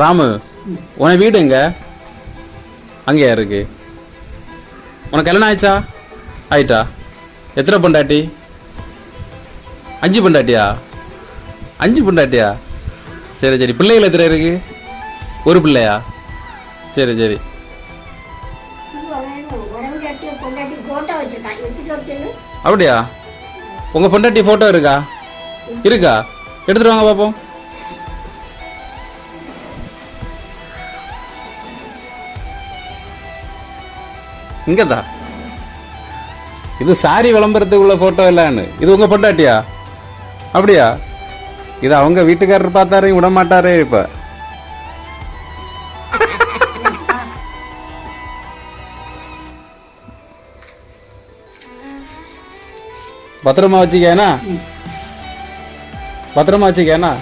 ராமு உன வீடு எங்க? அங்கேயா இருக்கு. உனக்கு கல்யாணம் ஆயிடுச்சா? ஆயிட்டா. எத்தனை பொண்டாட்டி? அஞ்சு பொண்டாட்டியா? அஞ்சு பொண்டாட்டியா? சரி சரி. பிள்ளைகள் எத்தனை இருக்கு? ஒரு பிள்ளையா? சரி சரி. அப்படியா? உங்க பொண்டாட்டி போட்டோ இருக்கா? இருக்கா? எடுத்துட்டு வாங்க இங்கே இங்கதா. இது சாரி விளம்பரத்துக்குள்ள உள்ள போட்டோ இல்லைன்னு. இது உங்க பொண்டாட்டியா? அப்படியா? இது அவங்க வீட்டுக்காரர் பார்த்தாரையும் விட மாட்டாரே இப்ப. பத்திரமா வச்சுக்கேனா? பத்திரமா வச்சுக்கேனா?